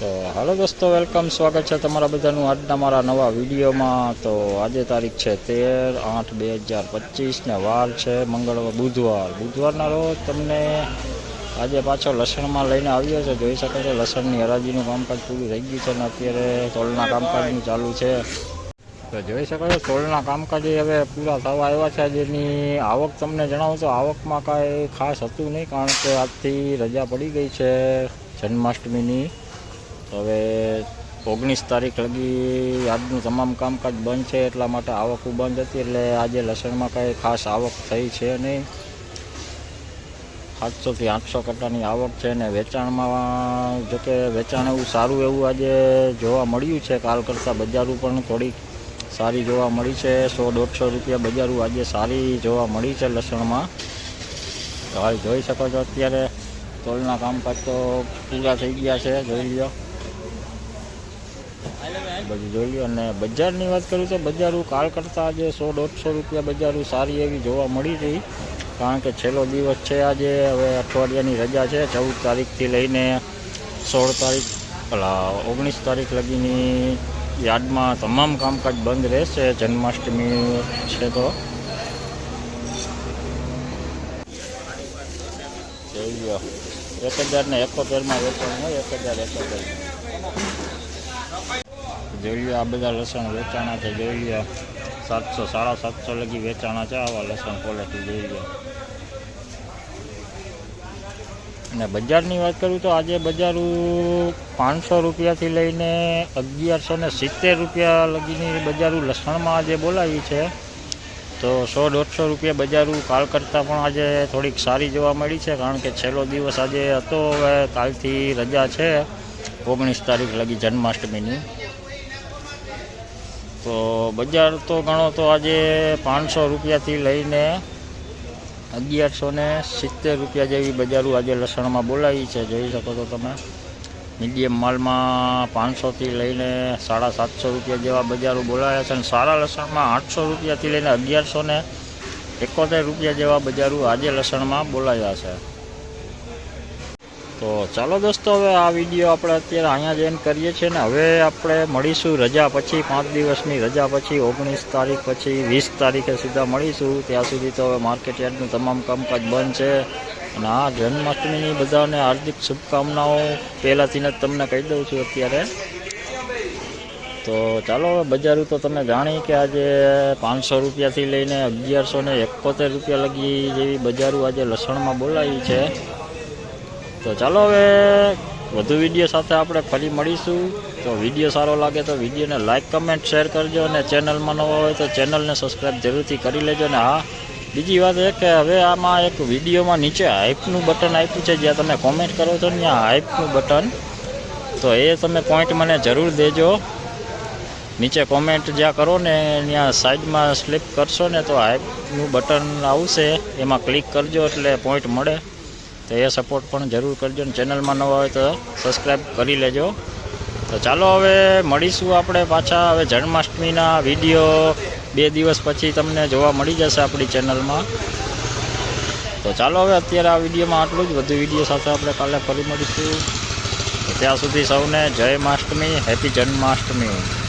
તો હાલો દોસ્તો વેલકમ. સ્વાગત છે તમારા બધાનું આજના મારા નવા વિડીયોમાં. તો આજે તારીખ છે તેર આઠ બે હજાર પચીસને વાર છે મંગળવાર બુધવાર. બુધવારના રોજ તમને આજે પાછો લસણમાં લઈને આવ્યો છે. જોઈ શકો છો લસણની હરાજીનું કામકાજ પૂરું થઈ ગયું છે અને અત્યારે તોલના કામકાજનું ચાલુ છે. તો જોઈ શકો છો તોલના કામકાજ હવે પૂરા થવા આવ્યા છે. જેની આવક તમને જણાવું તો આવકમાં કાંઈ ખાસ હતું નહીં કારણ કે આજથી રજા પડી ગઈ છે જન્માષ્ટમીની. હવે ઓગણીસ તારીખ લગી આજનું તમામ કામકાજ બંધ છે, એટલા માટે આવક બંધ હતી, એટલે આજે લસણમાં કાંઈ ખાસ આવક થઈ છે નહીં. સાતસોથી આઠસો કટ્ટાની આવક છે ને વેચાણમાં, જો કે વેચાણ એવું સારું એવું આજે જોવા મળ્યું છે, કાલ કરતાં બજારું પણ થોડીક સારી જોવા મળી છે. સો દોઢસો રૂપિયા બજારું આજે સારી જોવા મળી છે લસણમાં. હાલ જોઈ શકો છો અત્યારે. તોલના કામકાજ તો પૂરા થઈ ગયા છે, જોઈ લો બધું જોઈ લો અને બજારની વાત કરું તો બજારું કાલ કરતાં આજે સો દોઢસો રૂપિયા બજારું સારી એવી જોવા મળી હતી કારણ કે છેલ્લો દિવસ છે આજે, હવે અઠવાડિયાની રજા છે. ચૌદ તારીખથી લઈને સોળ તારીખ પેલા ઓગણીસ તારીખ લગીની યાર્ડમાં તમામ કામકાજ બંધ રહેશે. જન્માષ્ટમી છે તો. એક હજાર ને એકોતેરમાં વેચાણ હોય, એક હજાર એકોતેર જોઈ લો આ બધા લસણ વેચાણા છે જોઈ લો સાતસો, સાડા સાતસો લગી વેચાણા છે, આવા લસણ ક્વોલિટી જોઈ લો અને બજારની વાત કરું તો આજે બજારું પાંચસો રૂપિયાથી લઈને અગિયારસો ને સિત્તેર રૂપિયા લગીની બજારું લસણમાં આજે બોલાવી છે. તો સો દોઢસો રૂપિયા બજારું કાલ કરતાં પણ આજે થોડીક સારી જોવા મળી છે, કારણ કે છેલ્લો દિવસ આજે હતો, હવે કાલથી રજા છે. ઓગણીસ તારીખ લગી જન્માષ્ટમીની. તો બજાર તો ગણો તો આજે પાંચસો રૂપિયાથી લઈને અગિયારસો ને સિત્તેર રૂપિયા જેવી બજારું આજે લસણમાં બોલાવી છે. જોઈ શકો છો તમે. મીડિયમ માલમાં પાંચસોથી લઈને સાડા સાતસો રૂપિયા જેવા બજારો બોલાયા છે અને સારા લસણમાં આઠસો રૂપિયાથી લઈને અગિયારસો ને એકોતેર રૂપિયા જેવા બજારો આજે લસણમાં બોલાયા છે. તો ચાલો દોસ્તો, હવે આ વીડિયો આપણે અત્યારે અહીંયા જ એન્ડ કરીએ છીએ ને. હવે આપણે મળીશું રજા પછી, પાંચ દિવસની રજા પછી, ઓગણીસ તારીખ પછી, વીસ તારીખે સીધા મળીશું. ત્યાં સુધી તો હવે માર્કેટ યાર્ડનું તમામ કામકાજ બંધ છે. અને આ જન્માષ્ટમીની બધાને હાર્દિક શુભકામનાઓ. પહેલાંથી જ તમને કહી દઉં છું અત્યારે. તો ચાલો, હવે બજારું તો તમે જાણી કે આજે પાંચસો રૂપિયાથી લઈને અગિયારસો ને એકોતેર રૂપિયા લગી જેવી બજારું આજે લસણમાં બોલાવી છે. તો ચાલો હવે વધુ વીડિયો સાથે આપણે ફરી મળીશું. તો વીડિયો સારો લાગે તો વિડીયોને લાઇક કમેન્ટ શેર કરજો અને ચેનલમાં નવા હોય તો ચેનલને સબસ્ક્રાઈબ જરૂરથી કરી લેજો. ને હા, બીજી વાત એ કે હવે આમાં એક વિડીયોમાં નીચે હાઇપનું બટન આપ્યું છે, જ્યાં તમે કોમેન્ટ કરો છો ને, ત્યાં હાઇપનું બટન તો એ તમે પોઈન્ટ મને જરૂર દેજો. નીચે કોમેન્ટ જ્યાં કરો ને, ત્યાં સાઈડમાં સ્લીપ કરશો ને, તો હાઇપનું બટન આવશે. એમાં ક્લિક કરજો એટલે પોઈન્ટ મળે. તો એ સપોર્ટ પણ જરૂર કરજો ને ચેનલમાં નવા હોય તો સબસ્ક્રાઈબ કરી લેજો. તો ચાલો હવે મળીશું આપણે પાછા. હવે જન્માષ્ટમીના વીડિયો બે દિવસ પછી તમને જોવા મળી જશે આપણી ચેનલમાં તો ચાલો હવે અત્યારે આ વિડીયોમાં આટલું જ. વધુ વીડિયો સાથે આપણે કાલે ફરી મળીશું. ત્યાં સુધી સૌને જય માષ્ટમી, હેપી જન્માષ્ટમી.